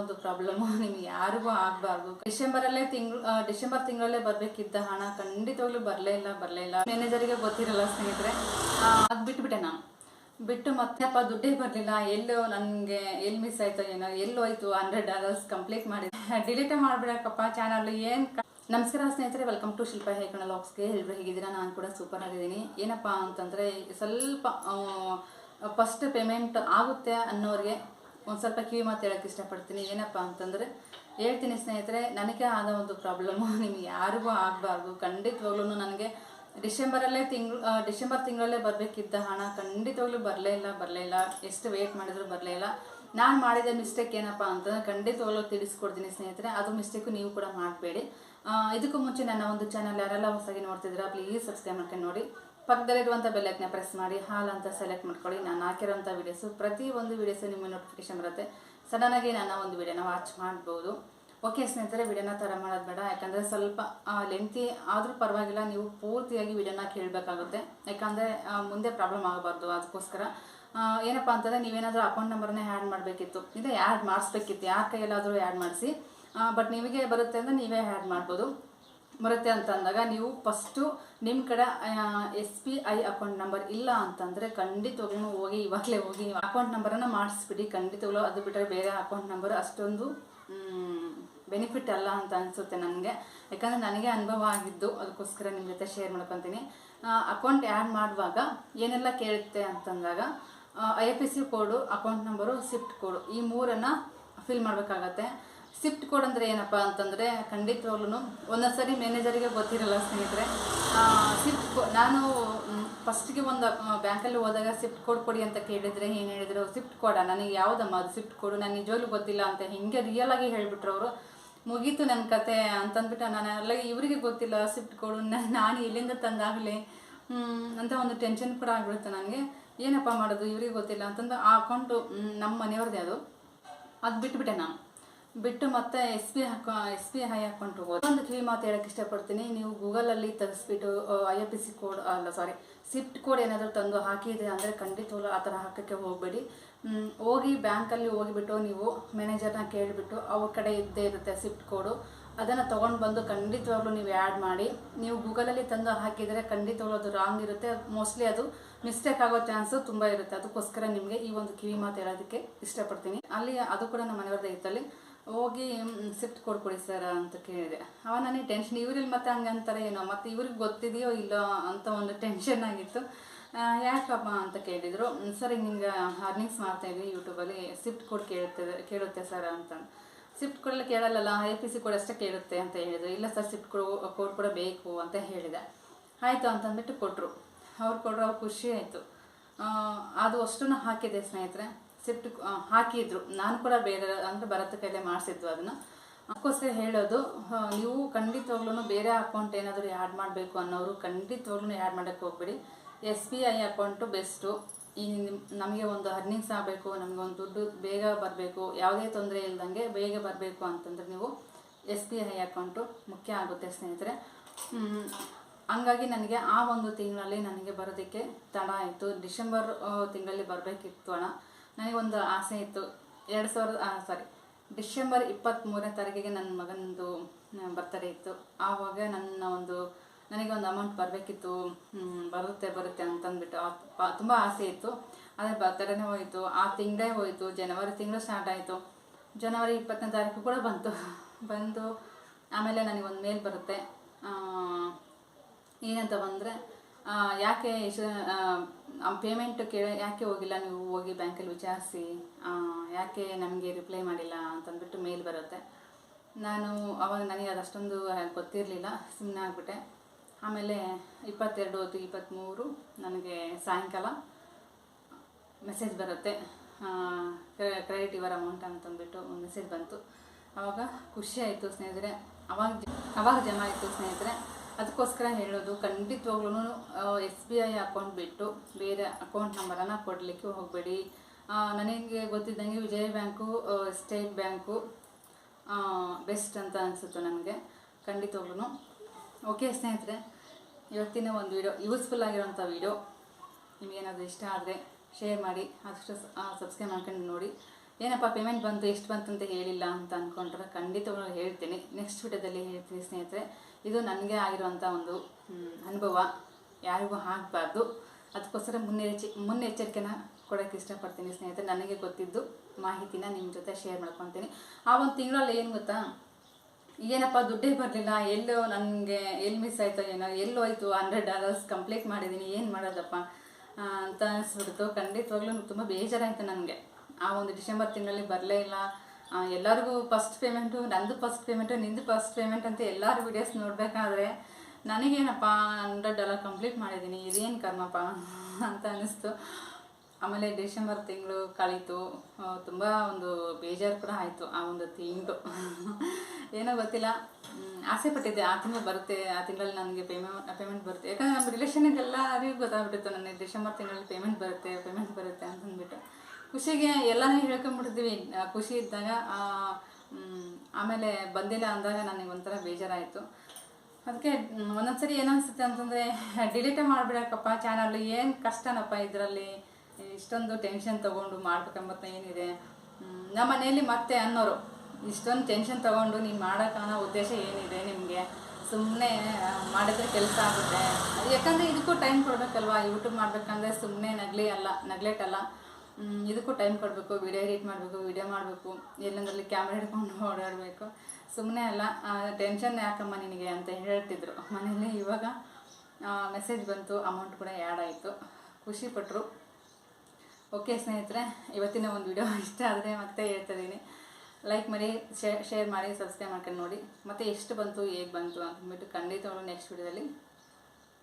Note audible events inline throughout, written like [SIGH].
ಒಂದು ಪ್ರಾಬ್ಲಮ್ [LAUGHS] ನಿಮ್ಗೆ ಯಾರಿಗೂ ಆಗಬಾರ್ದು. ಡಿಸೆಂಬರಲ್ಲೇ ತಿಂಗಳು ಡಿಸೆಂಬರ್ ತಿಂಗಳಲ್ಲೇ ಬರಬೇಕಿದ್ದ ಹಣ, ಖಂಡಿತವಾಗ್ಲೂ ಬರಲೇ ಇಲ್ಲ ಬರಲೇ ಇಲ್ಲ. ಮ್ಯಾನೇಜರಿಗೆ ಗೊತ್ತಿರಲ್ಲ ಸ್ನೇಹಿತರೆ. ಅದು ಬಿಟ್ಬಿಟ್ಟೆ ನಾನು. ಬಿಟ್ಟು ಮತ್ತೆಪ್ಪ ದುಡ್ಡೇ ಬರಲಿಲ್ಲ. ಎಲ್ಲೋ ನನಗೆ ಎಲ್ಲಿ ಮಿಸ್ ಆಯ್ತು ಏನೋ ಎಲ್ಲೋಯ್ತು ಹಂಡ್ರೆಡ್ ಡಾಲರ್ಸ್ ಕಂಪ್ಲೀಟ್ ಮಾಡಿ. ಡಿಲೀಟೇ ಮಾಡಿಬಿಡಕ್ಕಪ್ಪ ಚಾನಲ್ ಏನು ನಮಸ್ಕಾರ ಸ್ನೇಹಿತರೆ ವೆಲ್ಕಮ್ ಟು ಶಿಲ್ಪ ಹೇಕಣ ಲಾಕ್ಸ್ಗೆ ಎಲ್ಲರೂ ಹೇಗಿದ್ದೀರಾ? ನಾನು ಕೂಡ ಸೂಪರ್ ಆಗಿದ್ದೀನಿ. ಏನಪ್ಪ ಅಂತಂದರೆ, ಸ್ವಲ್ಪ ಫಸ್ಟ್ ಪೇಮೆಂಟ್ ಆಗುತ್ತೆ ಅನ್ನೋರಿಗೆ ಒಂದು ಸ್ವಲ್ಪ ಕಿವಿ ಮಾತು ಹೇಳೋಕ್ಕೆ ಇಷ್ಟಪಡ್ತೀನಿ. ಏನಪ್ಪ ಅಂತಂದರೆ, ಹೇಳ್ತೀನಿ ಸ್ನೇಹಿತರೆ, ನನಗೆ ಆದ ಒಂದು ಪ್ರಾಬ್ಲಮ್ಮು [LAUGHS] ನಿಮ್ಗೆ ಯಾರಿಗೂ ಆಗಬಾರ್ದು. ಖಂಡಿತವಾಗ್ಲೂ ನನಗೆ ಡಿಸೆಂಬರಲ್ಲೇ ತಿಂಗಳು ಡಿಸೆಂಬರ್ ತಿಂಗಳಲ್ಲೇ ಬರಬೇಕಿದ್ದ ಹಣ ಖಂಡಿತವಾಗ್ಲೂ ಬರಲೇ ಇಲ್ಲ ಬರಲೇ ಇಲ್ಲ. ಎಷ್ಟು ವೆಯ್ಟ್ ಮಾಡಿದ್ರು ಬರಲೇ ಇಲ್ಲ. ನಾನು ಮಾಡಿದ ಮಿಸ್ಟೇಕ್ ಏನಪ್ಪ ಅಂತಂದರೆ, ಖಂಡಿತವಾಗ್ಲೂ ತಿಳಿಸ್ಕೊಡ್ತೀನಿ ಸ್ನೇಹಿತರೆ. ಅದು ಮಿಸ್ಟೇಕು ನೀವು ಕೂಡ ಮಾಡಬೇಡಿ. ಇದಕ್ಕೂ ಮುಂಚೆ ನನ್ನ ಒಂದು ಚಾನಲ್ ಯಾರೆಲ್ಲ ಹೊಸದಾಗಿ ನೋಡ್ತಿದ್ದೀರಾ ಪ್ಲೀಸ್ ಸಬ್ಸ್ಕ್ರೈಬ್ ಮಾಡ್ಕೊಂಡು ನೋಡಿ. ಪಕ್ಕದಲ್ಲಿರುವಂಥ ಬೆಲ್ಲೈಕ್ನ ಪ್ರೆಸ್ ಮಾಡಿ ಹಾಲ್ ಅಂತ ಸೆಲೆಕ್ಟ್ ಮಾಡ್ಕೊಳ್ಳಿ. ನಾನು ಹಾಕಿರೋಂಥ ವೀಡಿಯೋಸು ಪ್ರತಿ ಒಂದು ವೀಡಿಯೋಸು ನಿಮ್ಮ ನೋಟಿಫಿಕೇಶನ್ ಬರುತ್ತೆ. ಸಡನ್ನಾಗಿ ನಾನು ಒಂದು ವೀಡಿಯೋನ ವಾಚ್ ಮಾಡ್ಬೋದು. ಓಕೆ ಸ್ನೇಹಿತರೆ ವಿಡಿಯೋನ ಥರ ಮಾಡೋದು ಬೇಡ. ಯಾಕಂದರೆ ಸ್ವಲ್ಪ ಲೆಂತಿ ಆದರೂ ಪರವಾಗಿಲ್ಲ, ನೀವು ಪೂರ್ತಿಯಾಗಿ ವಿಡಿಯೋನ ಕೇಳಬೇಕಾಗುತ್ತೆ. ಯಾಕಂದರೆ ಮುಂದೆ ಪ್ರಾಬ್ಲಮ್ ಆಗಬಾರ್ದು ಅದಕ್ಕೋಸ್ಕರ. ಏನಪ್ಪ ಅಂತಂದರೆ, ನೀವೇನಾದರೂ ಅಕೌಂಟ್ ನಂಬರ್ನೇ ಆ್ಯಡ್ ಮಾಡಬೇಕಿತ್ತು. ಇದೆ ಆ್ಯಡ್ ಮಾಡಿಸ್ಬೇಕಿತ್ತು? ಯಾರ ಕೈಯಲ್ಲಾದರೂ ಆ್ಯಡ್ ಮಾಡಿಸಿ. ಬಟ್ ನಿಮಗೆ ಬರುತ್ತೆ ಅಂದರೆ ನೀವೇ ಆ್ಯಡ್ ಮಾಡ್ಬೋದು. ಬರುತ್ತೆ ಅಂತ ಅಂದಾಗ ನೀವು ಫಸ್ಟು ನಿಮ್ಮ ಕಡೆ S B I account number ಇಲ್ಲ ಅಂತಂದರೆ ಖಂಡಿತವಾಗ್ಲೂ ಹೋಗಿ, ಇವಾಗಲೇ ಹೋಗಿ ನೀವು ಅಕೌಂಟ್ ನಂಬರನ್ನು ಮಾಡಿಸ್ಬಿಡಿ. ಖಂಡಿತವಾಗ್ಲೂ ಅದು ಬಿಟ್ಟರೆ ಬೇರೆ ಅಕೌಂಟ್ ನಂಬರ್ ಅಷ್ಟೊಂದು ಬೆನಿಫಿಟ್ ಅಲ್ಲ ಅಂತ ಅನಿಸುತ್ತೆ ನನಗೆ. ಯಾಕಂದರೆ ನನಗೆ ಅನುಭವ ಆಗಿದ್ದು, ಅದಕ್ಕೋಸ್ಕರ ನಿಮ್ಮ ಜೊತೆ ಶೇರ್ ಮಾಡ್ಕೊತೀನಿ. ಅಕೌಂಟ್ ಆ್ಯಡ್ ಮಾಡುವಾಗ ಏನೆಲ್ಲ ಕೇಳುತ್ತೆ ಅಂತಂದಾಗ I F S C code account number swift code ಈ ಮೂರನ್ನು ಫಿಲ್ ಮಾಡಬೇಕಾಗತ್ತೆ. ಸಿಫ್ಟ್ ಕೋಡ್ ಅಂದರೆ ಏನಪ್ಪ ಅಂತಂದರೆ ಖಂಡಿತವಾಗ್ಲೂ ಒಂದೊಂದು ಸರಿ ಮ್ಯಾನೇಜರಿಗೆ ಗೊತ್ತಿರಲ್ಲ ಸ್ನೇಹಿತರೆ. ಸಿಫ್ಟ್ ಕೋ, ನಾನು ಫಸ್ಟಿಗೆ ಒಂದು ಬ್ಯಾಂಕಲ್ಲಿ ಹೋದಾಗ ಸಿಫ್ಟ್ ಕೋಡ್ ಕೊಡಿ ಅಂತ ಕೇಳಿದರೆ ಏನು ಹೇಳಿದರು ಸಿಫ್ಟ್ ಕೋಡಾ? ನನಗೆ ಯಾವುದಮ್ಮ ಅದು ಸಿಫ್ಟ್ ಕೋಡು? ನಾನು ನಿಜವಾಗ್ಲೂ ಗೊತ್ತಿಲ್ಲ ಅಂತ ಹಿಂಗೆ ರಿಯಲ್ ಆಗಿ ಹೇಳಿಬಿಟ್ರು ಅವರು. ಮುಗೀತು ನನ್ನ ಕತೆ ಅಂತಂದ್ಬಿಟ್ಟು ನಾನು, ಅಲ್ಲ, ಇವರಿಗೆ ಗೊತ್ತಿಲ್ಲ ಸಿಫ್ಟ್ ಕೋಡು? ನಾನು ಎಲ್ಲಿಂದ ತಂದಾಗಲಿ? ಅಂತ ಒಂದು ಟೆನ್ಷನ್ ಕೂಡ ಆಗಿಬಿಡುತ್ತೆ ನನಗೆ. ಏನಪ್ಪ ಮಾಡೋದು? ಇವರಿಗೆ ಗೊತ್ತಿಲ್ಲ. ಅಂತಂದು ಆ ಅಕೌಂಟು ನಮ್ಮ ಮನೆಯವ್ರದ್ದೇ ಅದು. ಅದು ಬಿಟ್ಬಿಟ್ಟೆ ನಾನು. ಬಿಟ್ಟು ಮತ್ತೆ ಎಸ್ ಬಿ ಹಾಕೋ ಎಸ್ ಬಿ ಐ ಹಾಕೊಂಡು ಹೋಗೋದು ಒಂದು ಕಿವಿ ಮಾತು ಹೇಳಕ್ಕೆ ಇಷ್ಟಪಡ್ತೀನಿ. ನೀವು ಗೂಗಲಲ್ಲಿ ತೆಗೆಸ್ಬಿಟ್ಟು I F S C code ಅಲ್ಲ ಸಾರಿ ಸಿಫ್ಟ್ ಕೋಡ್ ಏನಾದರೂ ತಂದು ಹಾಕಿದೆ ಅಂದರೆ ಖಂಡಿತವಾಗ್ಲೂ ಆ ಥರ ಹಾಕೋಕ್ಕೆ ಹೋಗಬೇಡಿ. ಹೋಗಿ ಬ್ಯಾಂಕಲ್ಲಿ ಹೋಗಿಬಿಟ್ಟು ನೀವು ಮ್ಯಾನೇಜರ್ನ ಕೇಳಿಬಿಟ್ಟು ಅವ್ರ ಕಡೆ ಇದ್ದೇ ಇರುತ್ತೆ ಸಿಫ್ಟ್ ಕೋಡು ಅದನ್ನು ತೊಗೊಂಡು ಬಂದು ಖಂಡಿತವಾಗ್ಲೂ ನೀವು ಆ್ಯಡ್ ಮಾಡಿ. ನೀವು ಗೂಗಲಲ್ಲಿ ತಂದು ಹಾಕಿದರೆ ಖಂಡಿತವಾಗ್ಲೂ ಅದು ರಾಂಗ್ ಇರುತ್ತೆ. ಮೋಸ್ಟ್ಲಿ ಅದು ಮಿಸ್ಟೇಕ್ ಆಗೋ ಚಾನ್ಸು ತುಂಬ ಇರುತ್ತೆ. ಅದಕ್ಕೋಸ್ಕರ ನಿಮಗೆ ಈ ಒಂದು ಕಿವಿ ಮಾತು ಹೇಳೋದಕ್ಕೆ ಇಷ್ಟಪಡ್ತೀನಿ. ಅಲ್ಲಿ, ಅದು ಕೂಡ ನಮ್ಮ ಮನೆಯವ್ರದ್ದು ಇತ್ತಲ್ಲಿ. ಹೋಗಿ ಸಿಫ್ಟ್ ಕೊಡ್ಕೊಡಿ ಸರ್ ಅಂತ ಕೇಳಿದೆ. ಅವ ನನಗೆ ಟೆನ್ಷನ್ ಇವ್ರಲ್ಲಿ ಮತ್ತೆ ಹಂಗೆ ಅಂತಾರೆ ಏನೋ, ಮತ್ತೆ ಇವ್ರಿಗೆ ಗೊತ್ತಿದೆಯೋ ಇಲ್ಲೋ ಅಂತ ಒಂದು ಟೆನ್ಷನ್ ಆಗಿತ್ತು. ಯಾಕಪ್ಪ ಅಂತ ಕೇಳಿದರು. ಸರ್, ಈಗ ನಿಮ್ಗೆ ಅರ್ನಿಂಗ್ಸ್ ಮಾಡ್ತಾಯಿದ್ವಿ ಯೂಟ್ಯೂಬಲ್ಲಿ ಸಿಫ್ಟ್ ಕೊಡ್ ಕೇಳುತ್ತೆ ಕೇಳುತ್ತೆ ಸರ್ ಅಂತ. ಸಿಫ್ಟ್ ಕೊಡಲ್ಲ ಕೇಳಲ್ಲ ಐ ಪಿ ಸಿ ಕೋಡ್ ಅಷ್ಟೇ ಕೇಳುತ್ತೆ ಅಂತ ಹೇಳಿದ್ರು. ಇಲ್ಲ ಸರ್, ಸಿಫ್ಟ್ ಕೊಡು, ಕೋಡ್ ಕೂಡ ಬೇಕು ಅಂತ ಹೇಳಿದೆ. ಆಯಿತು ಅಂತಂದ್ಬಿಟ್ಟು ಕೊಟ್ಟರು ಅವ್ರು ಅವ್ರು ಖುಷಿ ಆಯಿತು. ಅದು ಅಷ್ಟನ್ನು ಹಾಕಿದೆ ಸ್ನೇಹಿತರೆ. ಸಿಫ್ಟ್ ಹಾಕಿದ್ರು. ನಾನು ಕೂಡ ಬೇರೆ, ಅಂದರೆ ಭರತ ಕೈಲೇ ಮಾಡಿಸಿದ್ದು ಅದನ್ನು. ಅದಕ್ಕೋಸ್ಕರ ಹೇಳೋದು ನೀವು ಖಂಡಿತವಾಗ್ಲೂ ಬೇರೆ ಅಕೌಂಟ್ ಏನಾದರೂ ಆ್ಯಡ್ ಮಾಡಬೇಕು ಅನ್ನೋರು ಖಂಡಿತವಾಗ್ಲೂ ಆ್ಯಡ್ ಮಾಡೋಕ್ಕೆ ಹೋಗ್ಬೇಡಿ. S B I account best ಈ ನಿಮ್- ನಮಗೆ ಒಂದು ಅರ್ನಿಂಗ್ಸ್ ಆಗಬೇಕು, ನಮಗೆ ಒಂದು ದುಡ್ಡು ಬೇಗ ಬರಬೇಕು, ಯಾವುದೇ ತೊಂದರೆ ಇಲ್ದಂಗೆ ಬೇಗ ಬರಬೇಕು ಅಂತಂದರೆ ನೀವು ಎಸ್ ಬಿ ಐ ಅಕೌಂಟು ಮುಖ್ಯ ಆಗುತ್ತೆ ಸ್ನೇಹಿತರೆ. ಹಂಗಾಗಿ ನನಗೆ ಆ ಒಂದು ತಿಂಗಳಲ್ಲಿ ನನಗೆ ಬರೋದಕ್ಕೆ ತಡ ಆಯಿತು. ಡಿಸೆಂಬರ್ ತಿಂಗಳಲ್ಲಿ ಬರಬೇಕಿತ್ತು ಹಣ ನನಗೊಂದು ಆಸೆ ಇತ್ತು. ಎರಡು ಸಾವಿರದ ಸಾರಿ ಡಿಸೆಂಬರ್ ಇಪ್ಪತ್ತ್ಮೂರನೇ ತಾರೀಕಿಗೆ ನನ್ನ ಮಗನದು ಬರ್ತಡೇ ಇತ್ತು. ಆವಾಗ ನನ್ನ ಒಂದು, ನನಗೆ ಒಂದು ಅಮೌಂಟ್ ಬರಬೇಕಿತ್ತು. ಬರುತ್ತೆ ಬರುತ್ತೆ ಅಂತಂದ್ಬಿಟ್ಟು ತುಂಬ ಆಸೆ ಇತ್ತು. ಆದರೆ ಬರ್ತಡೇನೇ ಹೋಯಿತು. ಆ ತಿಂಗಳೇ ಹೋಯಿತು. ಜನವರಿ ತಿಂಗಳು ಸ್ಟಾರ್ಟ್ ಆಯಿತು. ಜನವರಿ ಇಪ್ಪತ್ತನೇ ತಾರೀಕು ಕೂಡ ಬಂತು. ಬಂದು ಆಮೇಲೆ ನನಗೊಂದು ಮೇಲ್ ಬರುತ್ತೆ. ಏನಂತ ಬಂದರೆ ಯಾಕೆ ಪೇಮೆಂಟ್ ಕೇಳಿ, ಯಾಕೆ ಹೋಗಿಲ್ಲ ನೀವು? ಹೋಗಿ ಬ್ಯಾಂಕಲ್ಲಿ ವಿಚಾರಿಸಿ ಯಾಕೆ ನಮಗೆ ರಿಪ್ಲೈ ಮಾಡಿಲ್ಲ ಅಂತಂದ್ಬಿಟ್ಟು ಮೇಲ್ ಬರುತ್ತೆ. ನಾನು ಅವಾಗ ನನಗೆ ಅದಷ್ಟೊಂದು ಗೊತ್ತಿರಲಿಲ್ಲ ಸುಮ್ಮನೆ ಆಗಿಬಿಟ್ಟೆ. ಆಮೇಲೆ ಇಪ್ಪತ್ತೆರಡು ಹೊತ್ತು ಇಪ್ಪತ್ತ್ಮೂರು ನನಗೆ ಸಾಯಂಕಾಲ ಮೆಸೇಜ್ ಬರುತ್ತೆ. ಕ್ರೆಡಿಟ್ ಇವರ್ ಅಮೌಂಟ್ ಅಂತಂದ್ಬಿಟ್ಟು ಒಂದು ಮೆಸೇಜ್ ಬಂತು. ಆವಾಗ ಖುಷಿ ಆಯಿತು ಸ್ನೇಹಿತರೆ. ಅವಾಗ ಅವಾಗ ಜಮಾ ಆಯಿತು ಸ್ನೇಹಿತರೆ. ಅದಕ್ಕೋಸ್ಕರ ಹೇಳೋದು ಖಂಡಿತವಾಗ್ಲೂ ಎಸ್ ಬಿ ಐ ಅಕೌಂಟ್ ಬಿಟ್ಟು ಬೇರೆ ಅಕೌಂಟ್ ನಂಬರನ್ನು ಕೊಡಲಿಕ್ಕೆ ಹೋಗಬೇಡಿ. ನನಗೆ ಗೊತ್ತಿದ್ದಂಗೆ Vijaya bank state bank best ಅಂತ ಅನಿಸುತ್ತೆ ನನಗೆ ಖಂಡಿತವಾಗ್ಲೂ ಓಕೆ ಸ್ನೇಹಿತರೆ, ಇವತ್ತಿನ ಒಂದು ವಿಡಿಯೋ, ಯೂಸ್ಫುಲ್ ಆಗಿರೋಂಥ ವಿಡಿಯೋ, ನಿಮಗೇನಾದರೂ ಇಷ್ಟ ಆದರೆ ಶೇರ್ ಮಾಡಿ ಅದಷ್ಟು ಸಬ್ಸ್ಕ್ರೈಬ್ ಮಾಡ್ಕೊಂಡು ನೋಡಿ. ಏನಪ್ಪ ಪೇಮೆಂಟ್ ಬಂತು, ಎಷ್ಟು ಬಂತು ಅಂತ ಹೇಳಿಲ್ಲ ಅಂತ ಅಂದ್ಕೊಂಡ್ರೆ ಖಂಡಿತವಾಗ್ಲೂ ಹೇಳ್ತೀನಿ. ನೆಕ್ಸ್ಟ್ ವಿಡಿಯೋದಲ್ಲಿ ಹೇಳ್ತೀನಿ ಸ್ನೇಹಿತರೆ. ಇದು ನನಗೆ ಆಗಿರುವಂಥ ಒಂದು ಅನುಭವ. ಯಾರಿಗೂ ಆಗಬಾರ್ದು ಅದಕ್ಕೋಸ್ಕರ ಮುನ್ನೆಚ್ಚ, ಮುನ್ನೆಚ್ಚರಿಕೆನ ಕೊಡೋಕ್ಕೆ ಇಷ್ಟಪಡ್ತೀನಿ ಸ್ನೇಹಿತರೆ. ನನಗೆ ಗೊತ್ತಿದ್ದು ಮಾಹಿತಿನ ನಿಮ್ಮ ಜೊತೆ ಶೇರ್ ಮಾಡ್ಕೊತೀನಿ. ಆ ಒಂದು ತಿಂಗಳಲ್ಲಿ ಏನು ಗೊತ್ತಾ? ಏನಪ್ಪ, ದುಡ್ಡೇ ಬರಲಿಲ್ಲ. ಎಲ್ಲೋ ನನಗೆ ಎಲ್ಲಿ ಮಿಸ್ ಆಯಿತು ಏನೋ ಎಲ್ಲೋಯ್ತು ಹಂಡ್ರೆಡ್ ಡಾಲರ್ಸ್ ಕಂಪ್ಲೀಟ್ ಮಾಡಿದ್ದೀನಿ ಏನು ಮಾಡೋದಪ್ಪ? ಅಂತ ಅನಿಸ್ಬಿಡ್ತು. ಖಂಡಿತವಾಗ್ಲೂ ತುಂಬ ಬೇಜಾರಾಯಿತು ನನಗೆ. ಆ ಒಂದು ಡಿಸೆಂಬರ್ ತಿಂಗಳಲ್ಲಿ ಬರಲೇ ಇಲ್ಲ. ಎಲ್ಲರಿಗೂ ಫಸ್ಟ್ ಪೇಮೆಂಟು ನಂದು ಫಸ್ಟ್ ಪೇಮೆಂಟು ನಿಂದು ಫಸ್ಟ್ ಪೇಮೆಂಟ್ ಅಂತ ಎಲ್ಲರೂ ವಿಡಿಯೋಸ್ ನೋಡಬೇಕಾದ್ರೆ ನನಗೇನಪ್ಪ ಹಂಡ್ರೆಡ್ ಡಾಲರ್ ಕಂಪ್ಲೀಟ್ ಮಾಡಿದ್ದೀನಿ ಇದೇನು ಕರ್ಮಪ್ಪ ಅಂತ ಅನ್ನಿಸ್ತು. ಆಮೇಲೆ ಡಿಸೆಂಬರ್ ತಿಂಗಳು ಕಳೀತು. ತುಂಬ ಒಂದು ಬೇಜಾರು ಕೂಡ ಆಯಿತು ಆ ಒಂದು ತಿಂಗಳು. ಏನೋ ಗೊತ್ತಿಲ್ಲ. ಆಸೆ ಪಟ್ಟಿದ್ದೆ, ಆ ತಿಂಗಳು ಬರುತ್ತೆ, ಆ ತಿಂಗಳಲ್ಲಿ ನನಗೆ ಪೇಮೆಂಟ್ ಪೇಮೆಂಟ್ ಬರುತ್ತೆ. ಯಾಕಂದರೆ ನಮ್ಮ ರಿಲೇಷನ್ಗೆಲ್ಲರಿಗೂ ಗೊತ್ತಾಗ್ಬಿಟ್ಟಿತ್ತು, ನನಗೆ ಡಿಸೆಂಬರ್ ತಿಂಗಳಲ್ಲಿ ಪೇಮೆಂಟ್ ಬರುತ್ತೆ ಪೇಮೆಂಟ್ ಬರುತ್ತೆ ಅಂತಂದ್ಬಿಟ್ಟು. ಖುಷಿಗೆ ಎಲ್ಲನೂ ಹೇಳ್ಕೊಂಡ್ಬಿಡ್ತೀವಿ ಖುಷಿ ಇದ್ದಾಗ ಆಮೇಲೆ ಬಂದಿಲ್ಲ ಅಂದಾಗ ನನಗೆ ಒಂಥರ ಬೇಜಾರಾಯಿತು. ಅದಕ್ಕೆ ಒಂದೊಂದ್ಸರಿ ಏನನ್ಸುತ್ತೆ ಅಂತಂದ್ರೆ, ಡಿಲೀಟೇ ಮಾಡಿಬಿಡಕ್ಕಪ್ಪ ಚಾನಲ್ ಏನು ಕಷ್ಟನಪ್ಪ ಇದರಲ್ಲಿ, ಇಷ್ಟೊಂದು ಟೆನ್ಷನ್ ತೊಗೊಂಡು ಮಾಡ್ಬೇಕಂಬತ್ತ ಏನಿದೆ. ನಮ್ಮ ಮನೆಯಲ್ಲಿ ಮತ್ತೆ ಅನ್ನೋರು, ಇಷ್ಟೊಂದು ಟೆನ್ಷನ್ ತೊಗೊಂಡು ನೀನು ಮಾಡೋಕ್ಕನ್ನೋ ಉದ್ದೇಶ ಏನಿದೆ ನಿಮಗೆ? ಸುಮ್ಮನೆ ಮಾಡಿದ್ರೆ ಕೆಲಸ ಆಗುತ್ತೆ. ಯಾಕಂದರೆ ಇದಕ್ಕೂ ಟೈಮ್ ಕೊಡಬೇಕಲ್ವಾ? ಯೂಟ್ಯೂಬ್ ಮಾಡಬೇಕಂದ್ರೆ ಸುಮ್ಮನೆ ನಗಲಿ ಅಲ್ಲ, ನಗ್ಲೆಟ್ ಅಲ್ಲ. ಇದಕ್ಕೂ ಟೈಮ್ ಕೊಡಬೇಕು ವಿಡಿಯೋ ಎಡಿಟ್ ಮಾಡಬೇಕು ವಿಡಿಯೋ ಮಾಡಬೇಕು, ಎಲ್ಲಂದ್ರಲ್ಲಿ ಕ್ಯಾಮ್ರಾ ಹಿಡ್ಕೊಂಡು [LAUGHS] ಓಡಾಡಬೇಕು. ಸುಮ್ಮನೆ ಅಲ್ಲ ಟೆನ್ಷನ್ ಯಾಕಮ್ಮ ನಿನಗೆ ಅಂತ ಹೇಳ್ತಿದ್ರು. ಮನೇಲಿ ಇವಾಗ ಮೆಸೇಜ್ ಬಂತು ಅಮೌಂಟ್ ಕೂಡ ಆ್ಯಡ್ ಆಯಿತು. ಖುಷಿಪಟ್ಟರು ಓಕೆ ಸ್ನೇಹಿತರೆ, ಇವತ್ತಿನ ಒಂದು ವಿಡಿಯೋ [LAUGHS] ಇಷ್ಟ ಆದರೆ ಮತ್ತೆ ಹೇಳ್ತಾ ಇದ್ದೀನಿ. ಲೈಕ್ ಮಾಡಿ ಶೇರ್ ಮಾಡಿ ಸಬ್ಸ್ಕ್ರೈಬ್ ಮಾಡ್ಕೊಂಡು ನೋಡಿ. ಮತ್ತು ಎಷ್ಟು ಬಂತು, ಹೇಗೆ ಬಂತು ಅಂತಂದ್ಬಿಟ್ಟು ಖಂಡಿತವಾಗ್ಲೂ ನೆಕ್ಸ್ಟ್ ವಿಡಿಯೋದಲ್ಲಿ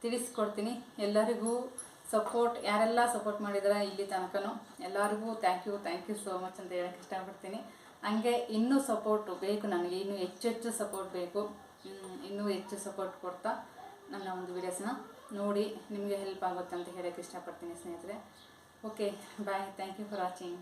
ತಿಳಿಸ್ಕೊಡ್ತೀನಿ. ಎಲ್ಲರಿಗೂ ಸಪೋರ್ಟ್, ಯಾರೆಲ್ಲ ಸಪೋರ್ಟ್ ಮಾಡಿದಾರೆ ಇಲ್ಲಿ ತನಕನೂ ಎಲ್ಲರಿಗೂ thank you thank you so much ಅಂತ ಹೇಳಕ್ಕೆ ಇಷ್ಟಪಡ್ತೀನಿ. ಹಂಗೆ ಇನ್ನೂ ಸಪೋರ್ಟು ಬೇಕು ನನಗೆ, ಇನ್ನೂ ಹೆಚ್ಚೆಚ್ಚು ಹೆಚ್ಚು ಸಪೋರ್ಟ್ ಬೇಕು. ಇನ್ನೂ ಹೆಚ್ಚು ಸಪೋರ್ಟ್ ಕೊಡ್ತಾ ನನ್ನ ಒಂದು ವಿಡಿಯೋಸ್ನ ನೋಡಿ ನಿಮಗೆ ಹೆಲ್ಪ್ ಆಗುತ್ತೆ ಅಂತ ಹೇಳಕ್ಕೆ ಇಷ್ಟಪಡ್ತೀನಿ ಸ್ನೇಹಿತರೆ. Okay bye thank you for watching